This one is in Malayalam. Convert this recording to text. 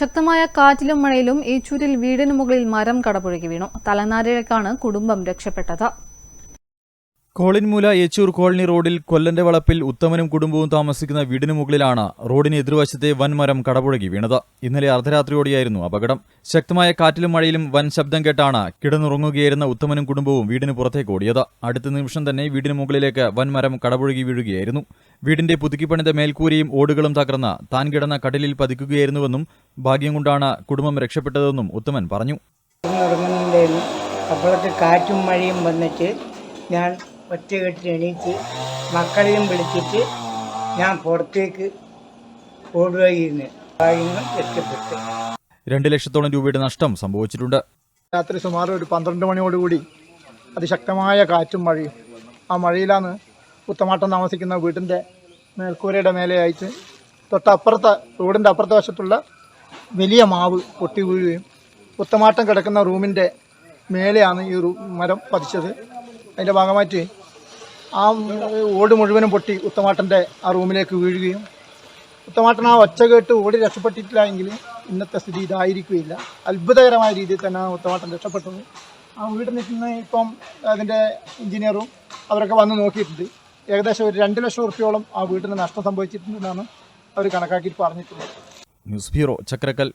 ശക്തമായ കാറ്റിലും മഴയിലും ഏച്ചൂരിൽ വീടിന് മുകളിൽ മരം കടപുഴകി വീണു. തലനാരിഴക്കാണ് കുടുംബം രക്ഷപ്പെട്ടത്. കോളിൻമൂല യേച്ചൂർ കോളനി റോഡിൽ കൊല്ലന്റെ വളപ്പിൽ ഉത്തമനും കുടുംബവും താമസിക്കുന്ന വീടിന് മുകളിലാണ് റോഡിന് എതിർവശത്തെ വൻമരം കടപുഴകി വീണത്. ഇന്നലെ അർദ്ധരാത്രിയോടെയായിരുന്നു അപകടം. ശക്തമായ കാറ്റിലും മഴയിലും വൻ ശബ്ദം കേട്ടാണ് കിടന്നുറങ്ങുകയായിരുന്ന ഉത്തമനും കുടുംബവും വീടിന് പുറത്തേക്ക് ഓടിയത്. അടുത്ത നിമിഷം തന്നെ വീടിന് മുകളിലേക്ക് വൻമരം കടപുഴകി വീഴുകയായിരുന്നു. വീടിന്റെ പുതുക്കിപ്പണിത മേൽക്കൂരയും ഓടുകളും തകർന്ന് താൻ കിടന്ന കടലിൽ പതിക്കുകയായിരുന്നുവെന്നും ഭാഗ്യം കൊണ്ടാണ് കുടുംബം രക്ഷപ്പെട്ടതെന്നും ഉത്തമൻ പറഞ്ഞു. അപ്പോഴൊക്കെ കാറ്റും മഴയും വന്നിട്ട് ഞാൻ ഒറ്റകെട്ടിൽ എണീറ്റ് മക്കളെയും വിളിച്ചിട്ട് ഞാൻ പുറത്തേക്ക് ഓടുകയിരുന്നു ഭാഗ്യങ്ങൾ രക്ഷപ്പെട്ടു രണ്ട് ലക്ഷത്തോളം രൂപയുടെ നഷ്ടം സംഭവിച്ചിട്ടുണ്ട്. രാത്രി സുമാർ ഒരു പന്ത്രണ്ട് മണിയോടുകൂടി അതിശക്തമായ കാറ്റും മഴയും. ആ മഴയിലാണ് കുത്തമാട്ടം താമസിക്കുന്ന വീടിന്റെ മേൽക്കൂരയുടെ മേലെയായിട്ട് തൊട്ടപ്പുറത്തെ റോഡിന്റെ അപ്പുറത്തെ വശത്തുള്ള വലിയ മാവ് പൊട്ടി വീഴുകയും കുത്തമാട്ടം കിടക്കുന്ന റൂമിന്റെ മേലെയാണ് ഈ മരം പതിച്ചത്. അതിന്റെ ഭാഗമായിട്ട് ആ ഓട് മുഴുവനും പൊട്ടി ഉത്തമാട്ടന്റെ ആ റൂമിലേക്ക് വീഴുകയും ഉത്തമാട്ടൻ ആ ഒച്ച കേട്ട് ഓടി രക്ഷപ്പെട്ടിട്ടില്ല ഇന്നത്തെ സ്ഥിതി ഇതായിരിക്കുകയില്ല. അത്ഭുതകരമായ രീതിയിൽ തന്നെ ഉത്തമാട്ടൻ രക്ഷപ്പെട്ടത് ആ വീട് നിൽക്കുന്ന ഇപ്പം അതിന്റെ എഞ്ചിനീയറും അവരൊക്കെ വന്ന് നോക്കിയിട്ടുണ്ട്. ഏകദേശം ഒരു രണ്ട് ലക്ഷം റുപ്യോളം ആ വീടിന് നഷ്ടം സംഭവിച്ചിട്ടുണ്ടെന്നാണ് അവർ കണക്കാക്കിയിട്ട് പറഞ്ഞിട്ടുള്ളത്. News bureau Chakrakkal.